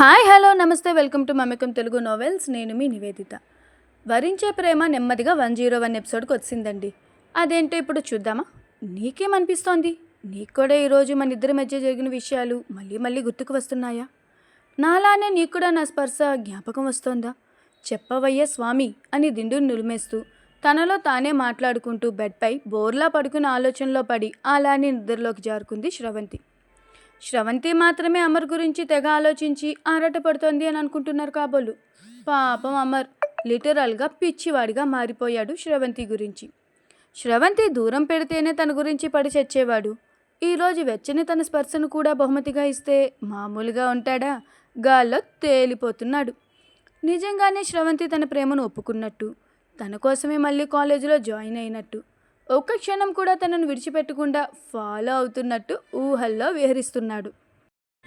Hi hello నమస్తే welcome to మమికం Telugu novels. నేను మీ నివేదిత. వరించే ప్రేమ నెమ్మదిగా వన్ జీరో వన్ ఎపిసోడ్కి వచ్చిందండి. అదేంటో ఇప్పుడు చూద్దామా? నీకేమనిపిస్తోంది? నీకు కూడా ఈరోజు మన ఇద్దరి మధ్య జరిగిన విషయాలు మళ్ళీ మళ్ళీ గుర్తుకు వస్తున్నాయా? నాలానే నీకు కూడా నా స్పర్శ జ్ఞాపకం వస్తోందా? చెప్పవయ్యా స్వామి అని దిండును నులిమేస్తూ తనలో తానే మాట్లాడుకుంటూ బెడ్పై బోర్లా పడుకుని ఆలోచనలో పడి అలానే నిద్రలోకి జారుకుంది శ్రవంతి. శ్రవంతి మాత్రమే అమర్ గురించి తెగ ఆలోచించి ఆరాటపడుతోంది అని అనుకుంటున్నారు కాబోలు. పాపం అమర్ లిటరల్గా పిచ్చివాడిగా మారిపోయాడు శ్రవంతి గురించి. శ్రవంతి దూరం పెడితేనే తన గురించి పడి చచ్చేవాడు. ఈరోజు వెచ్చని తన స్పర్శను కూడా బహుమతిగా ఇస్తే మామూలుగా ఉంటాడా? గాల్లో తేలిపోతున్నాడు. నిజంగానే శ్రవంతి తన ప్రేమను ఒప్పుకున్నట్టు తన కోసమే మళ్ళీ కాలేజీలో జాయిన్ అయినట్టు. ఒక్క క్షణం కూడా తనను విడిచిపెట్టకుండా ఫాలో అవుతున్నట్టు ఊహల్లో విహరిస్తున్నాడు.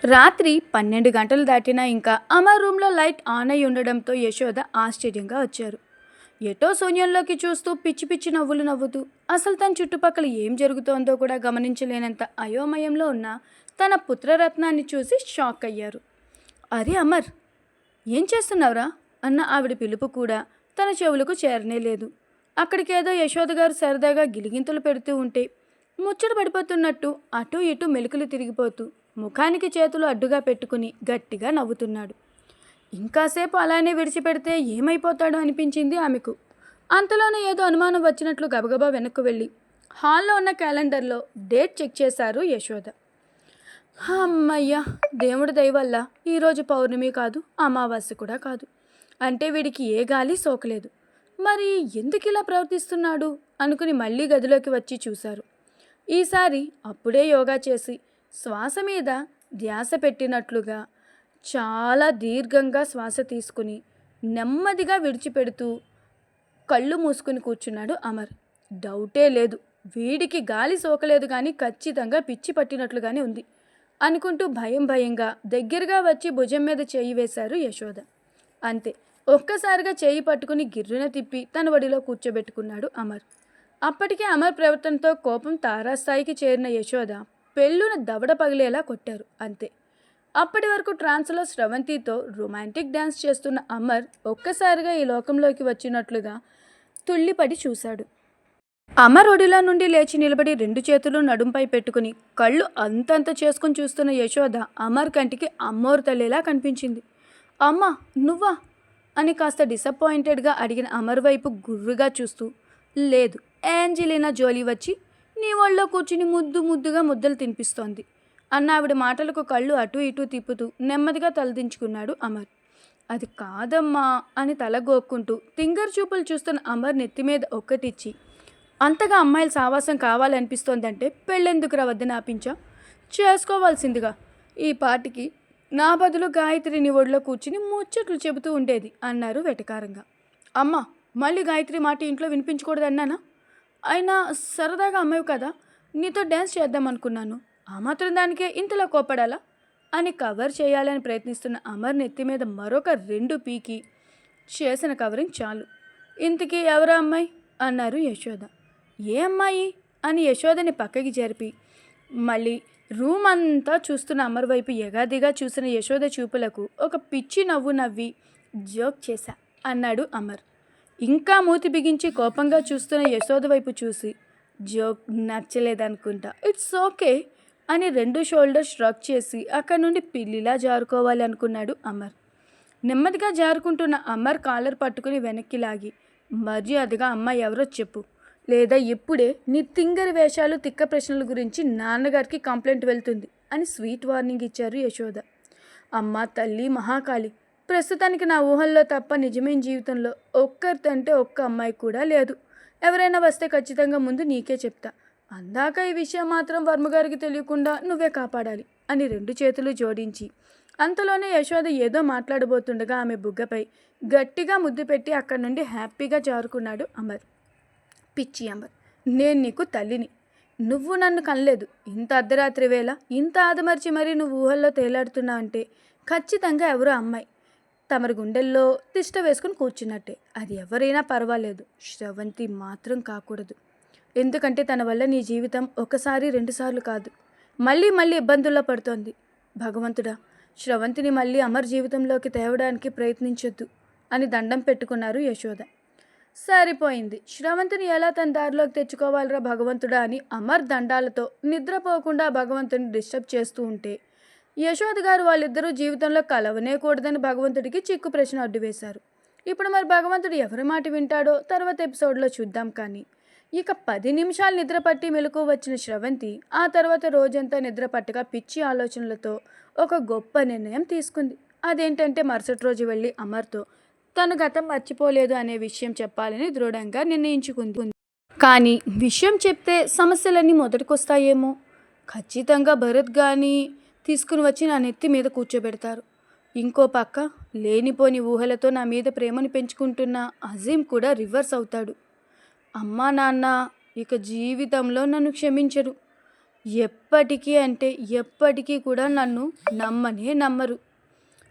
రాత్రి పన్నెండు గంటలు దాటినా ఇంకా అమర్ రూమ్లో లైట్ ఆన్ అయి ఉండడంతో యశోద ఆశ్చర్యంగా వచ్చారు. ఎటో శూన్యంలోకి చూస్తూ పిచ్చి పిచ్చి నవ్వులు నవ్వుతూ అసలు తన చుట్టుపక్కల ఏం జరుగుతోందో కూడా గమనించలేనంత అయోమయంలో ఉన్న తన పుత్రరత్నాన్ని చూసి షాక్ అయ్యారు. అరే అమర్ ఏం చేస్తున్నావురా? అన్న ఆవిడ పిలుపు కూడా తన చెవులకు చేరనే లేదు అక్కడికేదో యశోద గారు సరదాగా గిలిగింతలు పెడుతూ ఉంటే ముచ్చట పడిపోతున్నట్టు అటు ఇటు మెలుకులు తిరిగిపోతూ ముఖానికి చేతులు అడ్డుగా పెట్టుకుని గట్టిగా నవ్వుతున్నాడు. ఇంకాసేపు అలానే విడిచిపెడితే ఏమైపోతాడో అనిపించింది ఆమెకు. అంతలోనే ఏదో అనుమానం వచ్చినట్లు గబగబా వెనక్కు వెళ్ళి హాల్లో ఉన్న క్యాలెండర్లో డేట్ చెక్ చేశారు యశోద. అమ్మయ్యా దేవుడి దయవల్ల ఈరోజు పౌర్ణమి కాదు అమావాస్య కూడా కాదు. అంటే వీడికి ఏ గాలి సోకలేదు. మరి ఎందుకు ఇలా ప్రవర్తిస్తున్నాడు? అనుకుని మళ్ళీ గదిలోకి వచ్చి చూశారు. ఈసారి అప్పుడే యోగా చేసి శ్వాస మీద ధ్యాస పెట్టినట్లుగా చాలా దీర్ఘంగా శ్వాస తీసుకుని నెమ్మదిగా విడిచిపెడుతూ కళ్ళు మూసుకుని కూర్చున్నాడు అమర్. డౌటే లేదు. వీడికి గాలి సోకలేదు కానీ ఖచ్చితంగా పిచ్చి పట్టినట్లుగానే ఉంది అనుకుంటూ భయం భయంగా దగ్గరగా వచ్చి భుజం మీద చేయి వేశారు యశోద. అంతే. ఒక్కసారిగా చేయి పట్టుకుని గిర్రున తిప్పి తన వడిలో కూర్చోబెట్టుకున్నాడు అమర్. అప్పటికే అమర్ ప్రవర్తనతో కోపం తారాస్థాయికి చేరిన యశోద పెళ్ళున దవడ పగిలేలా కొట్టారు అంతే. అప్పటి వరకు ట్రాన్స్లో స్రవంతితో రొమాంటిక్ డ్యాన్స్ చేస్తున్న అమర్ ఒక్కసారిగా ఈ లోకంలోకి వచ్చినట్లుగా తుళ్ళిపడి చూశాడు. అమర్ ఒడిలో నుండి లేచి నిలబడి రెండు చేతులు నడుంపై పెట్టుకుని కళ్ళు అంతంత చేసుకుని చూస్తున్న యశోద అమర్ కంటికి అమ్మోరు తల్లిలా కనిపించింది. అమ్మా నువ్వా? అని కాస్త డిసప్పాయింటెడ్గా అడిగిన అమర్ వైపు గుర్రుగా చూస్తూ లేదు ఏంజలినా జోలీ వచ్చి నీ ఒళ్ళో కూర్చుని ముద్దు ముద్దుగా ముద్దలు తినిపిస్తోంది అన్న ఆవిడ మాటలకు కళ్ళు అటు ఇటు తిప్పుతూ నెమ్మదిగా తలదించుకున్నాడు అమర్. అది కాదమ్మా అని తల గోక్కుంటూ తింగర్ చూపులు చూస్తున్న అమర్ నెత్తి మీద ఒక్కటిచ్చి అంతగా అమ్మాయిల సావాసం కావాలనిపిస్తోందంటే పెళ్ళెందుకు వద్దని ఆపించా చేసుకోవాల్సిందిగా. ఈ పాటికి నా బదులు గాయత్రిని ఒడిలో కూర్చుని ముచ్చట్లు చెబుతూ ఉండేది అన్నారు వెటకారంగా. అమ్మ మళ్ళీ గాయత్రి మాట ఇంట్లో వినిపించకూడదన్నానా? అయినా సరదాగా అమ్మాయి కదా నీతో డ్యాన్స్ చేద్దాం అనుకున్నాను ఆ మాత్రం దానికే ఇంతలో కోపడాలా? అని కవర్ చేయాలని ప్రయత్నిస్తున్న అమర్ నెత్తి మీద మరొక రెండు పీకి చేసిన కవరింగ్ చాలు. ఇంతకీ ఎవరా అమ్మాయి? అన్నారు యశోద. ఏ అమ్మాయి? అని యశోదని పక్కకి జరిపి మళ్ళీ రూమ్ అంతా చూస్తున్న అమర్ వైపు ఎగాదిగా చూసిన యశోద చూపులకు ఒక పిచ్చి నవ్వు నవ్వి జోక్ చేశా అన్నాడు అమర్. ఇంకా మూతి బిగించి కోపంగా చూస్తున్న యశోద వైపు చూసి జోక్ నచ్చలేదనుకుంటా ఇట్స్ ఓకే అని రెండు షోల్డర్స్ రక్ చేసి అక్కడి నుండి పిల్లిలా జారుకోవాలి అనుకున్నాడు అమర్. నెమ్మదిగా జారుకుంటున్న అమర్ కాలర్ పట్టుకుని వెనక్కి లాగి మర్యాదగా అమ్మాయి ఎవరో చెప్పు లేదా ఇప్పుడే నీ తింగరి వేషాలు తిక్క ప్రశ్నల గురించి నాన్నగారికి కంప్లైంట్ వెళ్తుంది అని స్వీట్ వార్నింగ్ ఇచ్చారు యశోద. అమ్మ తల్లి మహాకాళి ప్రస్తుతానికి నా ఊహల్లో తప్ప నిజమైన జీవితంలో ఒక్కరితంటే ఒక్క అమ్మాయి కూడా లేదు. ఎవరైనా వస్తే ఖచ్చితంగా ముందు నీకే చెప్తా. అందాక ఈ విషయం మాత్రం వర్మగారికి తెలియకుండా నువ్వే కాపాడాలి అని రెండు చేతులు జోడించి అంతలోనే యశోద ఏదో మాట్లాడబోతుండగా ఆమె బుగ్గపై గట్టిగా ముద్దు పెట్టి అక్కడి నుండి హ్యాపీగా జారుకున్నాడు అమర్. పిచ్చి అమర్ నేను నీకు తల్లిని. నువ్వు నన్ను కనలేదు. ఇంత అర్ధరాత్రి వేళ ఇంత ఆదమర్చి మరీ నువ్వు ఊహల్లో తేలాడుతున్నా అంటే ఖచ్చితంగా ఎవరో అమ్మాయి. తమరి గుండెల్లో తిష్ట వేసుకుని కూర్చున్నట్టే. అది ఎవరైనా పర్వాలేదు. శ్రవంతి మాత్రం కాకూడదు. ఎందుకంటే తన వల్ల నీ జీవితం ఒకసారి రెండుసార్లు కాదు. మళ్ళీ మళ్ళీ ఇబ్బందుల్లో పడుతోంది. భగవంతుడా శ్రవంతిని మళ్ళీ అమర్ జీవితంలోకి తేవడానికి ప్రయత్నించొద్దు అని దండం పెట్టుకున్నారు యశోద. సరిపోయింది. శ్రవంతిని ఎలా తన దారిలోకి తెచ్చుకోవాలిరా భగవంతుడా అని అమర్ దండాలతో నిద్రపోకుండా భగవంతుని డిస్టర్బ్ చేస్తూ ఉంటే యశోద్ గారు వాళ్ళిద్దరూ జీవితంలో కలవనే కూడదని భగవంతుడికి చిక్కు ప్రశ్న అడ్డు వేశారు. ఇప్పుడు మరి భగవంతుడు ఎవరి మాట వింటాడో తర్వాత ఎపిసోడ్లో చూద్దాం కానీ ఇక పది నిమిషాలు నిద్ర పట్టి మెలకు వచ్చిన శ్రవంతి ఆ తర్వాత రోజంతా నిద్ర పట్టగా పిచ్చి ఆలోచనలతో ఒక గొప్ప నిర్ణయం తీసుకుంది. అదేంటంటే మరుసటి రోజు వెళ్ళి అమర్తో తను గతం మర్చిపోలేదు అనే విషయం చెప్పాలని దృఢంగా నిర్ణయించుకుంది. కానీ విషయం చెప్తే సమస్యలన్నీ మొదటికొస్తాయేమో. ఖచ్చితంగా భరత్ గాని తీసుకుని వచ్చి నా నెత్తి మీద కూర్చోబెడతారు. ఇంకో పక్క లేనిపోని ఊహలతో నా మీద ప్రేమను పెంచుకుంటున్న అజీం కూడా రివర్స్ అవుతాడు. అమ్మా నాన్న ఇక జీవితంలో నన్ను క్షమించరు. ఎప్పటికీ అంటే ఎప్పటికీ కూడా నన్ను నమ్మనే నమ్మరు.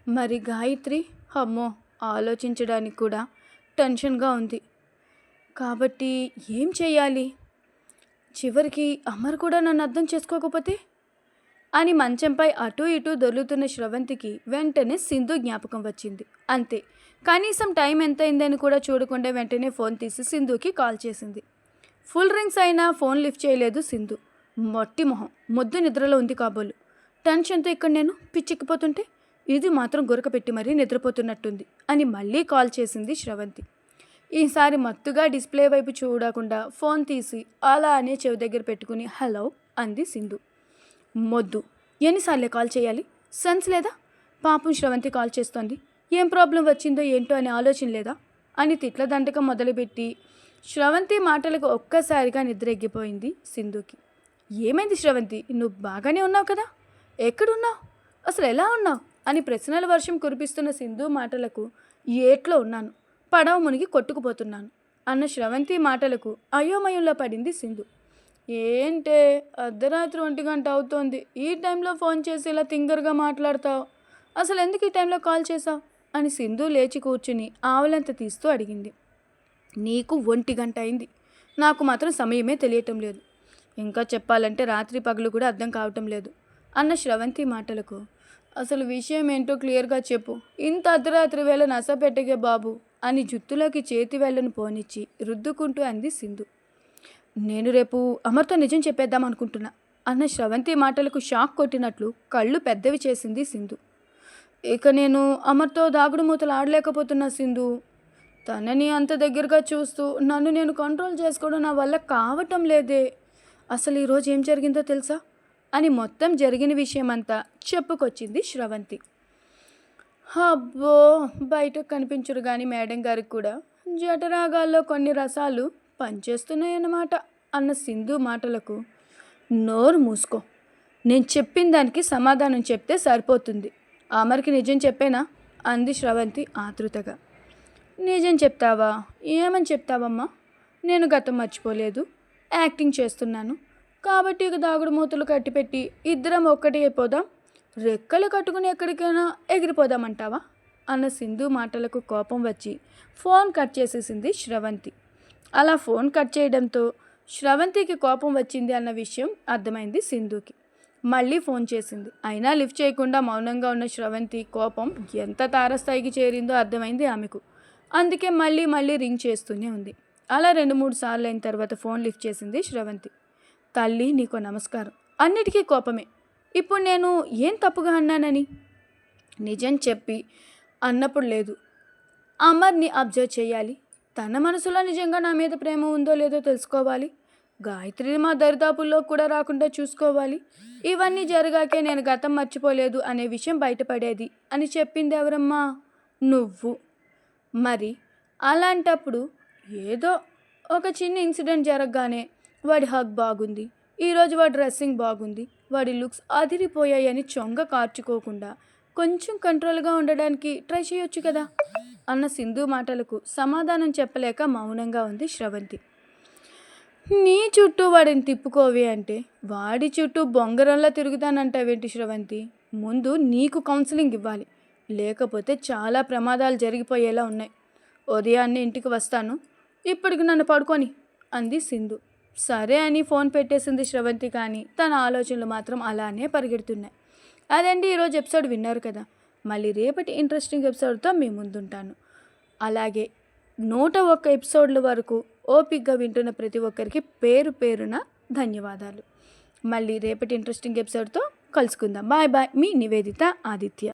మరి గాయత్రి అమ్మో! ఆలోచించడానికి కూడా టెన్షన్గా ఉంది. కాబట్టి ఏం చేయాలి చివరికి అమర్ కూడా నన్ను అర్థం చేసుకోకపోతే? అని మంచంపై అటూ ఇటూ దొర్లుతున్న శ్రవంతికి వెంటనే సింధు జ్ఞాపకం వచ్చింది. అంతే. కనీసం టైం ఎంత అయిందని కూడా చూడకుండా వెంటనే ఫోన్ తీసి సింధుకి కాల్ చేసింది. ఫుల్ రింగ్స్ అయినా ఫోన్ లిఫ్ట్ చేయలేదు సింధు. మొట్టి మొహం. మొద్దు నిద్రలో ఉంది కాబోలు. టెన్షన్తో ఇక్కడ నేను? పిచ్చెక్కిపోతుంటే? ఇది మాత్రం గురకపెట్టి మరీ నిద్రపోతున్నట్టుంది అని మళ్ళీ కాల్ చేసింది శ్రవంతి. ఈసారి మత్తుగా డిస్ప్లే వైపు చూడకుండా ఫోన్ తీసి అలా అనే చెవి దగ్గర పెట్టుకుని హలో అంది సింధు. మొద్దు ఎన్నిసార్లే కాల్ చేయాలి? సెన్స్ లేదా? పాపం శ్రవంతి కాల్ చేస్తోంది. ఏం ప్రాబ్లం వచ్చిందో ఏంటో అనే ఆలోచన లేదా? అని తిట్ల దండకం మొదలుపెట్టి శ్రవంతి మాటలకు ఒక్కసారిగా నిద్రెగ్గిపోయింది సింధుకి. ఏమైంది శ్రవంతి? నువ్వు బాగానే ఉన్నావు కదా? ఎక్కడున్నావు? అసలు ఎలా ఉన్నావు? అని ప్రశ్నల వర్షం కురిపిస్తున్న సింధు మాటలకు ఏట్లో ఉన్నాను. పడవ మునిగి కొట్టుకుపోతున్నాను అన్న శ్రవంతి మాటలకు అయోమయంలో పడింది సింధు. ఏంటే అర్ధరాత్రి ఒంటి గంట అవుతోంది. ఈ టైంలో ఫోన్ చేసి ఇలా తింగర్గా మాట్లాడతావు. అసలు ఎందుకు ఈ టైంలో కాల్ చేసావు అని సింధు లేచి కూర్చుని ఆవలంత తీస్తూ అడిగింది. నీకు ఒంటి గంట అయింది. నాకు మాత్రం సమయమే తెలియటం లేదు. ఇంకా చెప్పాలంటే రాత్రి పగలు కూడా అర్థం కావటం లేదు అన్న శ్రవంతి మాటలకు అసలు విషయం ఏంటో క్లియర్గా చెప్పు. ఇంత అర్ధరాత్రి వేళ నసపెట్టగే బాబు అని జుత్తులోకి చేతి వేళ్ళను పోనిచ్చి రుద్దుకుంటూ అంది సింధు. నేను రేపు అమర్తో నిజం చెప్పేద్దాం అనుకుంటున్నా అన్న శ్రవంతి మాటలకు షాక్ కొట్టినట్లు కళ్ళు పెద్దవి చేసింది సింధు. ఇక నేను అమర్తో దాగుడు మూతలు ఆడలేకపోతున్నా సింధు. తనని అంత దగ్గరగా చూస్తూ నన్ను నేను కంట్రోల్ చేసుకోవడం నా వల్ల కావటం లేదే. అసలు ఈరోజు ఏం జరిగిందో తెలుసా? అని మొత్తం జరిగిన విషయమంతా చెప్పుకొచ్చింది శ్రవంతి. అబ్బో బయట కనిపించరు కానీ మేడం గారికి కూడా జటరాగాల్లో కొన్ని రసాలు పనిచేస్తున్నాయన్నమాట అన్న సింధు మాటలకు నోరు మూసుకో. నేను చెప్పిన దానికి సమాధానం చెప్తే సరిపోతుంది. ఆమరికి నిజం చెప్పేనా? అంది శ్రవంతి ఆతృతగా. నిజం చెప్తావా? ఏమని చెప్తావమ్మా? నేను గతం మర్చిపోలేదు. యాక్టింగ్ చేస్తున్నాను. కాబట్టి ఇక దాగుడు మూతలు కట్టిపెట్టి ఇద్దరం ఒక్కటి అయిపోదాం. రెక్కలు కట్టుకుని ఎక్కడికైనా ఎగిరిపోదామంటావా? అన్న సింధు మాటలకు కోపం వచ్చి ఫోన్ కట్ చేసేసింది శ్రవంతి. అలా ఫోన్ కట్ చేయడంతో శ్రవంతికి కోపం వచ్చింది అన్న విషయం అర్థమైంది సింధుకి. మళ్ళీ ఫోన్ చేసింది. అయినా లిఫ్ట్ చేయకుండా మౌనంగా ఉన్న శ్రవంతి కోపం ఎంత తారస్థాయికి చేరిందో అర్థమైంది ఆమెకు. అందుకే మళ్ళీ మళ్ళీ రింగ్ చేస్తూనే ఉంది. అలా రెండు మూడు సార్లు అయిన తర్వాత ఫోన్ లిఫ్ట్ చేసింది శ్రవంతి. తల్లి నీకు నమస్కారం. అన్నిటికీ కోపమే. ఇప్పుడు నేను ఏం తప్పుగా అన్నానని? నిజం చెప్పి అన్నప్పుడు లేదు. అమర్ని అబ్జర్వ్ చేయాలి. తన మనసులో నిజంగా నా మీద ప్రేమ ఉందో లేదో తెలుసుకోవాలి. గాయత్రిని మా దరిదాపుల్లో కూడా రాకుండా చూసుకోవాలి. ఇవన్నీ జరగాకే నేను గతం మర్చిపోలేదు అనే విషయం బయటపడేది అని చెప్పింది ఎవరమ్మా? నువ్వు. మరి అలాంటప్పుడు ఏదో ఒక చిన్న ఇన్సిడెంట్ జరగగానే వాడి హగ్ బాగుంది. ఈరోజు వాడి డ్రెస్సింగ్ బాగుంది. వాడి లుక్స్ అదిరిపోయాయని చొంగ కార్చుకోకుండా కొంచెం కంట్రోల్గా ఉండడానికి ట్రై చేయొచ్చు కదా? అన్న సింధు మాటలకు సమాధానం చెప్పలేక మౌనంగా ఉంది శ్రవంతి. నీ చుట్టూ వాడిని తిప్పుకోవి అంటే వాడి చుట్టూ బొంగరంలా తిరుగుతానంటావేంటి శ్రవంతి? ముందు నీకు కౌన్సిలింగ్ ఇవ్వాలి. లేకపోతే చాలా ప్రమాదాలు జరిగిపోయేలా ఉన్నాయి. ఉదయాన్నే ఇంటికి వస్తాను. ఇప్పటికి నన్ను పడుకొని అంది సింధు. సరే అని ఫోన్ పెట్టేసింది శ్రవంతి కానీ తన ఆలోచనలు మాత్రం అలానే పరిగెడుతున్నాయి. అదండి ఈరోజు ఎపిసోడ్ విన్నారు కదా. మళ్ళీ రేపటి ఇంట్రెస్టింగ్ ఎపిసోడ్తో మీ ముందుంటాను. అలాగే నూట ఒక్క ఎపిసోడ్ల వరకు ఓపిక్గా వింటున్న ప్రతి ఒక్కరికి పేరు పేరున ధన్యవాదాలు. మళ్ళీ రేపటి ఇంట్రెస్టింగ్ ఎపిసోడ్తో కలుసుకుందాం. Bye bye. మీ నివేదిత ఆదిత్య.